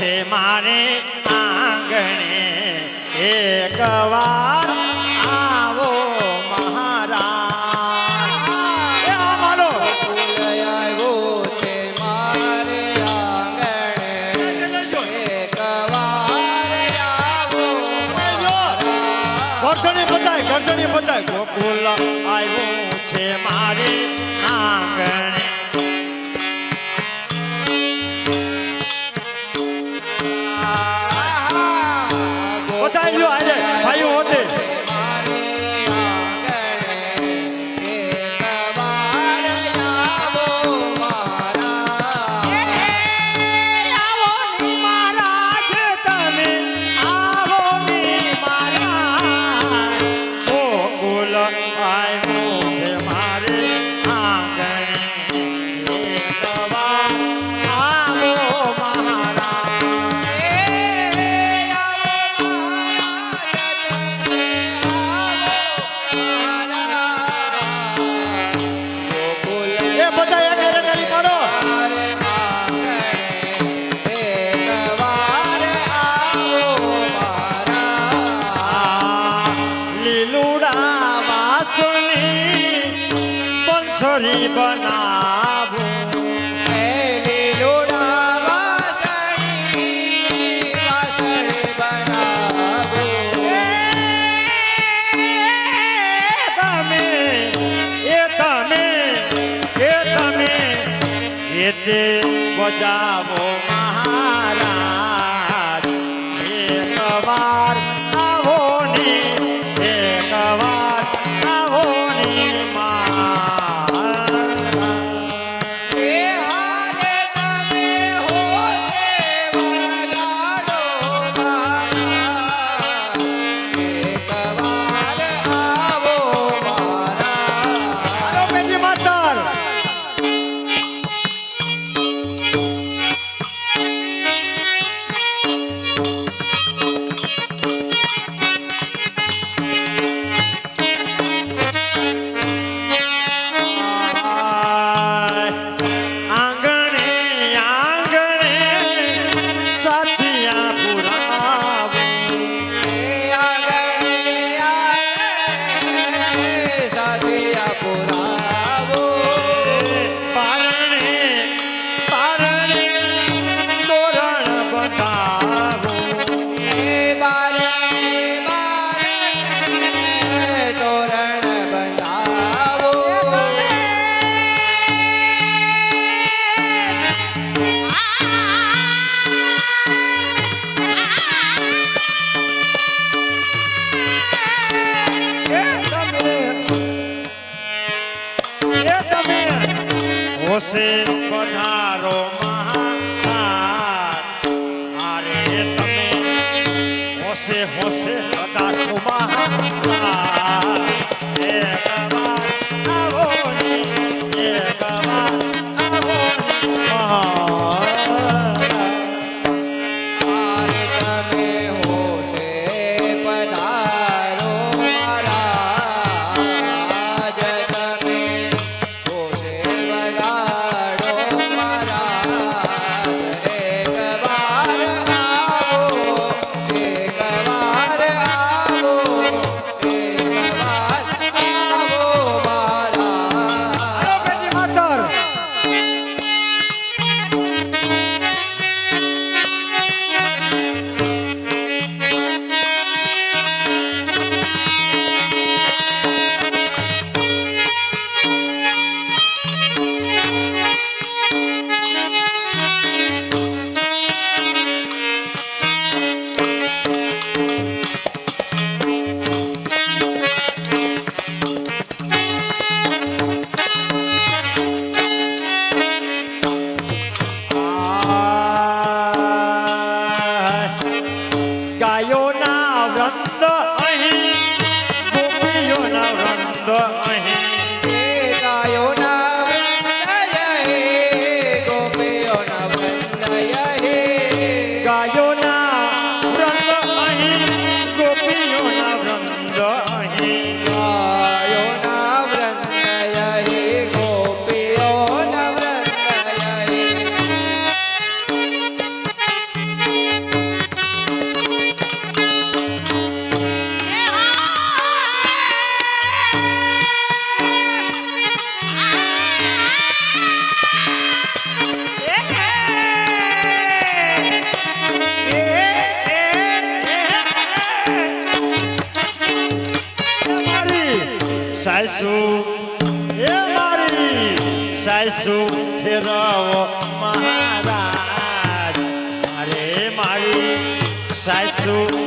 છે મારે આંગણે. એક I'm meu sai su e mari! Sai su tirao maharaj are mari! Sai su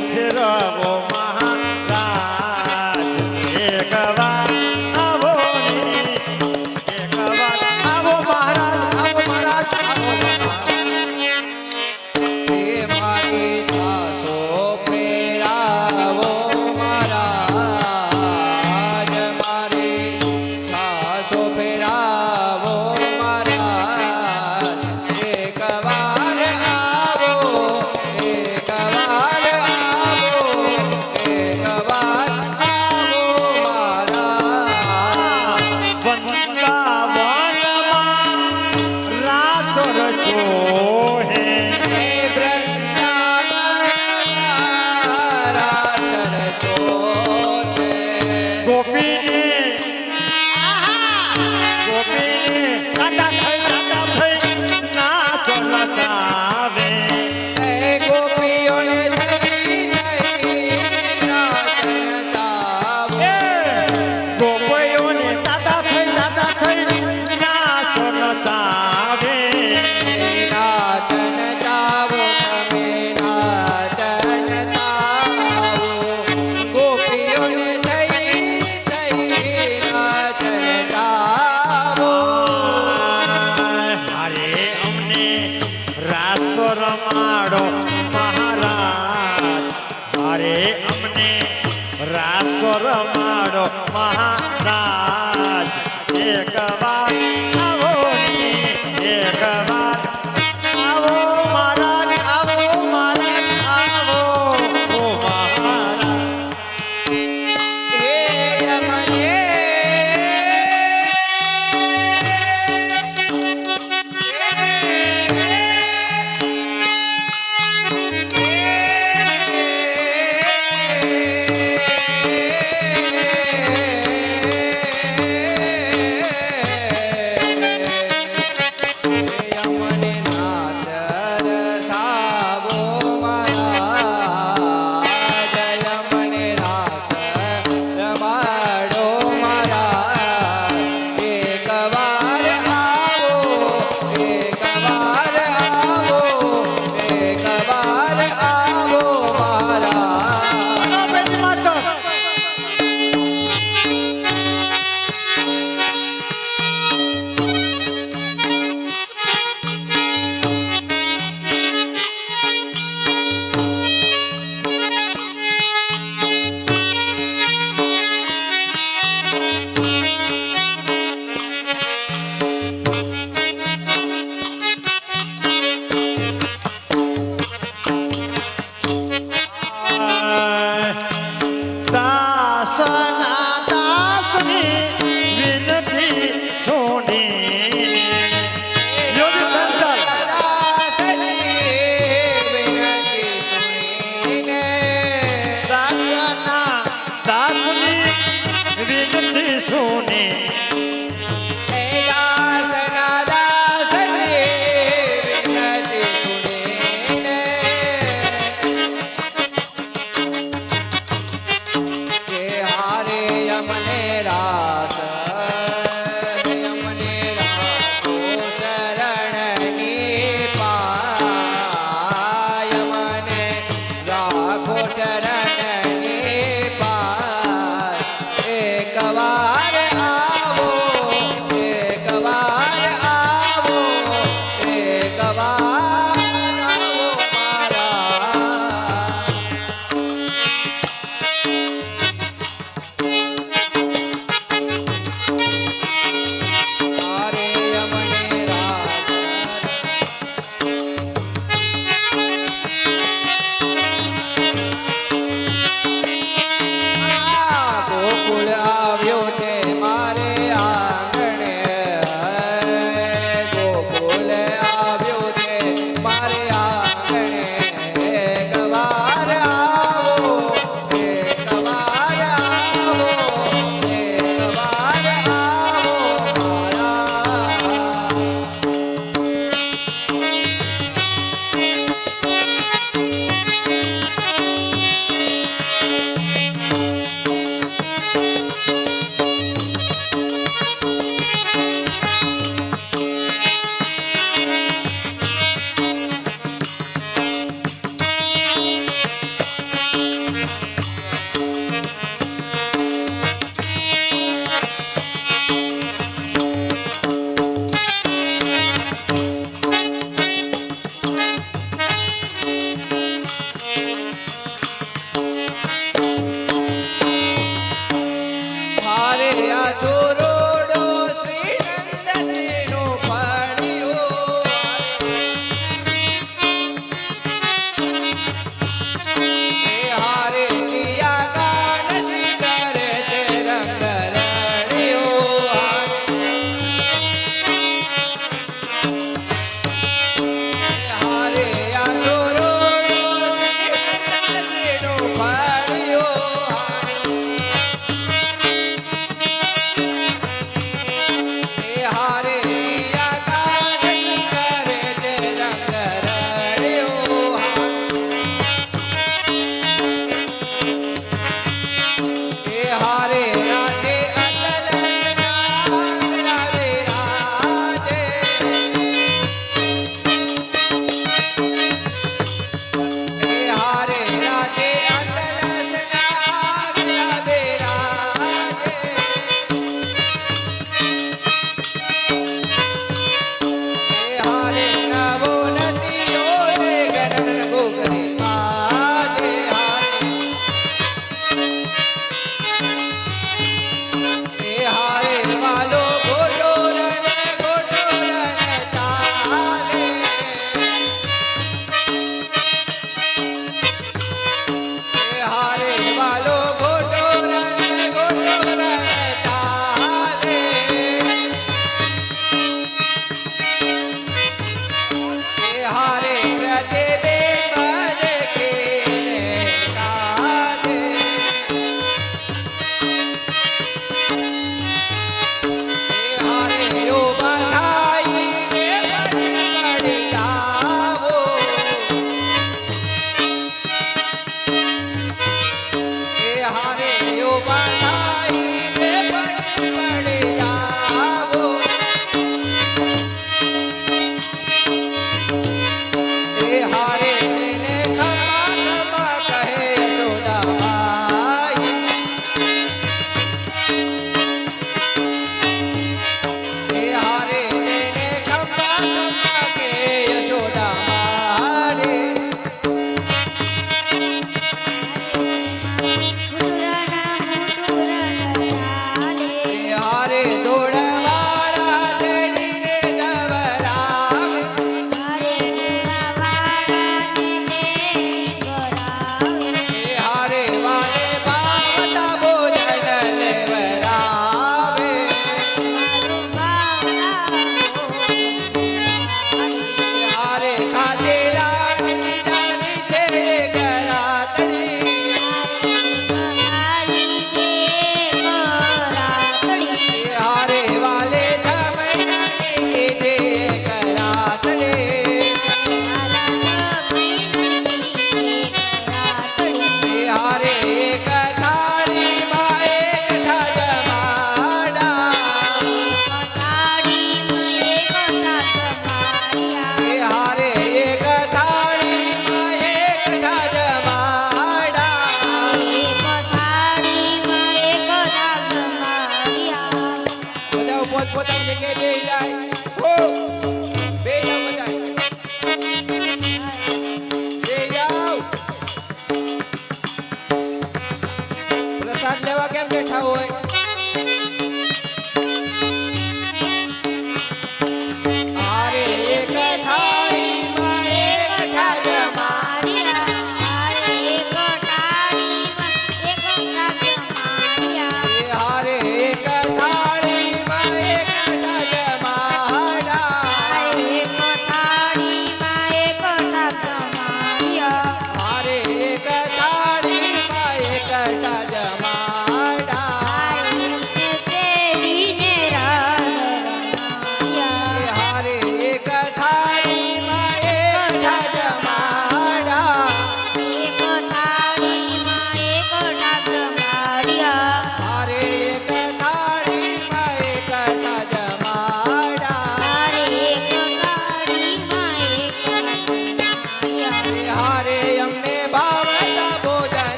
भक्ता રમાડો મહારાજ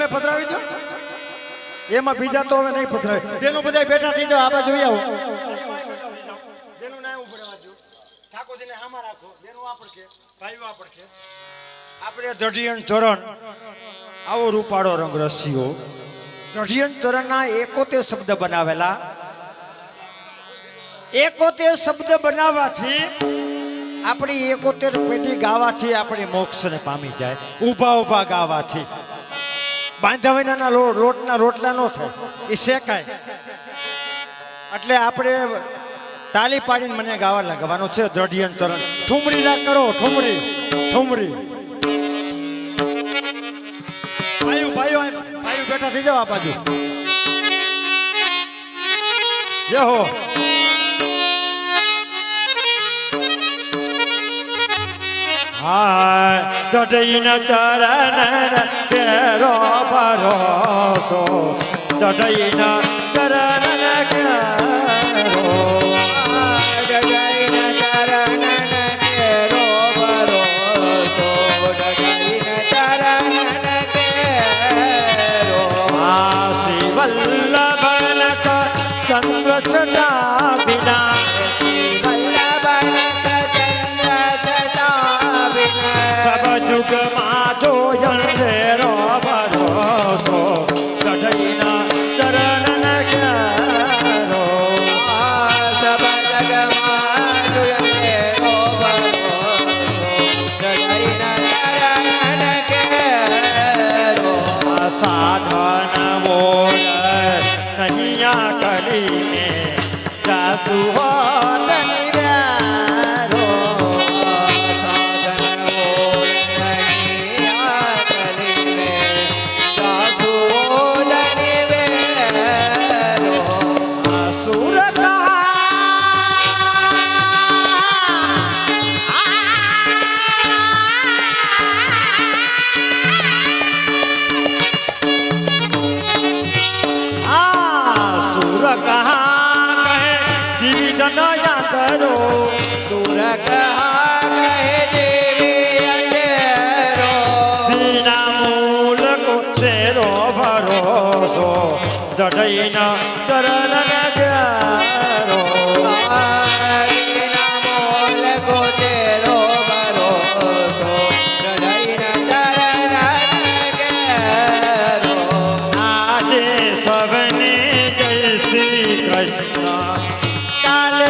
તમે પધરાવી દો. એમાં બીજા તો હવે નહીં પધરાવે બેનો બધા બેઠા થઈ જાઓ આ જોઈ આવો. બેનો ના એવું પડે બાજુ ઠાકોરજીને આમાં રાખો. બેનો આ પડખે ભાઈઓ આ પડખે આપણે દઢિયણ ધોરણ. આવો રૂપાળો રંગ રસીઓ દઢિયન ચરણના એકોતેર શબ્દ બનાવેલા. એકોતેર શબ્દ બનાવવાથી આપણી એકોતેર પેઢી ગાવાથી આપણે મોક્ષને પામી જાય. ઊભા ઊભા ગાવાથી. બાંધા વિનાના લોટના રોટલા ન થાય, એ શેકાય. એટલે આપણે તાલી પાડીને મને ગાવા લગાવવાનું છે દ્રઢિયન તરણ ઠુમરી ના કરો, ઠુમરી ઠુમરી. ભાઈઓ ભાઈઓ ભાઈઓ બેઠા થઈ જાવ આ બાજુ. જે હો. હાય દઢઈન ચરણ કેરો ભરોસો દઢઈન ચરણ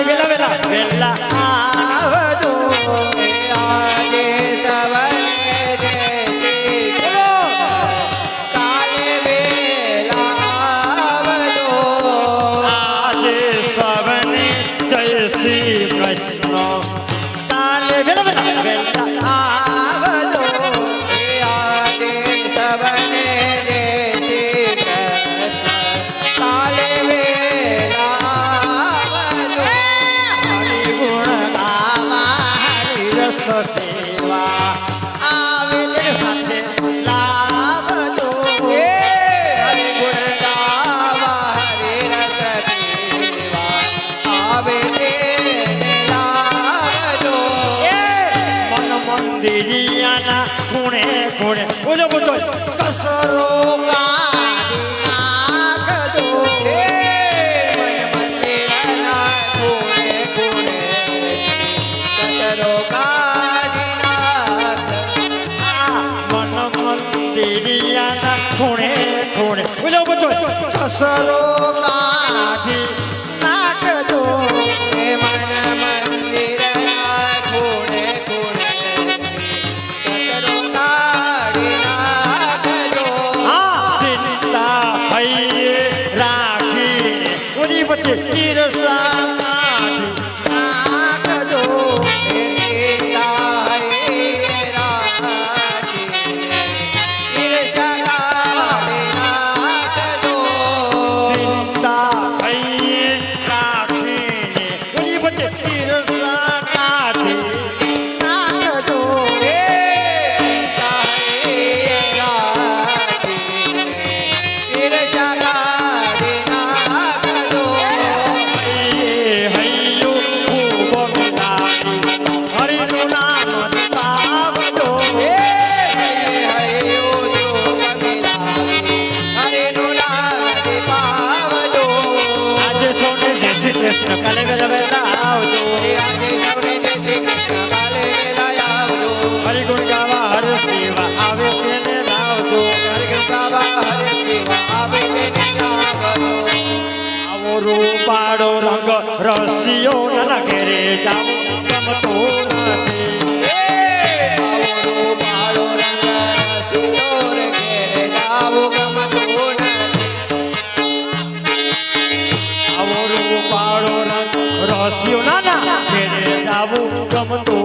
বেলা বেলা বেলা বোঝা বোঝা diabo, como tu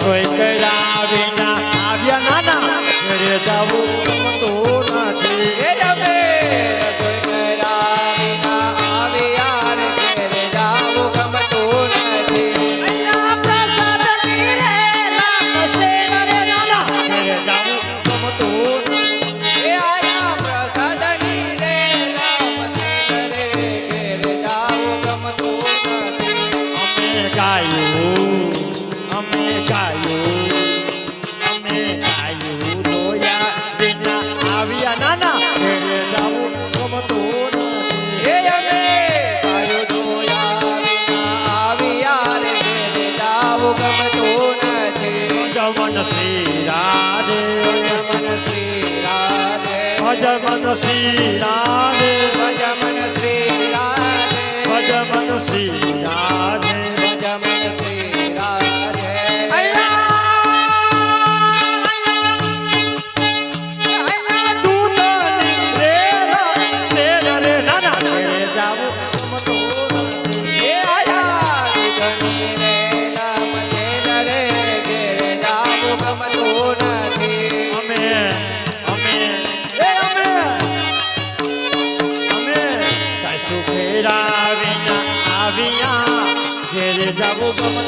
ဆွေကြရာဝိနာအဗျာနာနာရေတဘူမတော် যাব বাবা।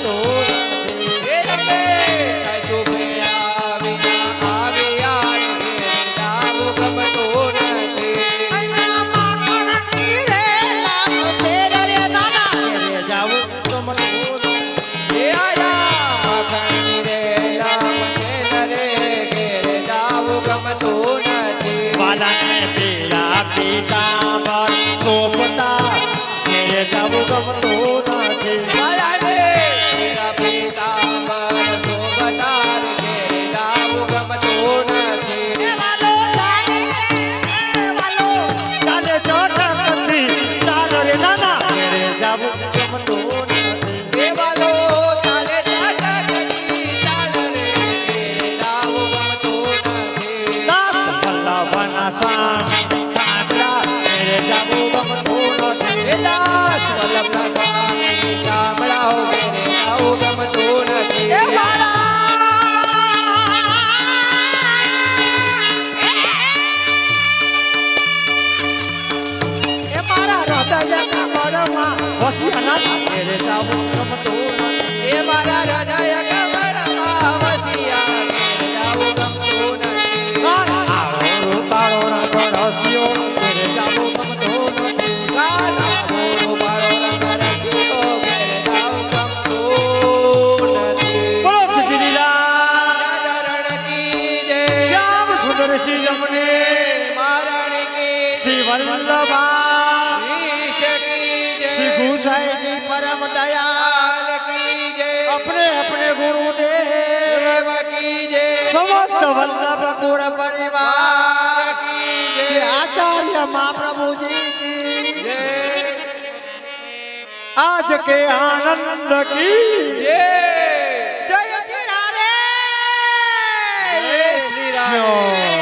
album. ગોકુળ પરિવાર. જે આચાર્ય મહાપ્રભુજી કી આજ કે આનંદ કી જય. જય શ્રી રાધે. શ્રી રાધે.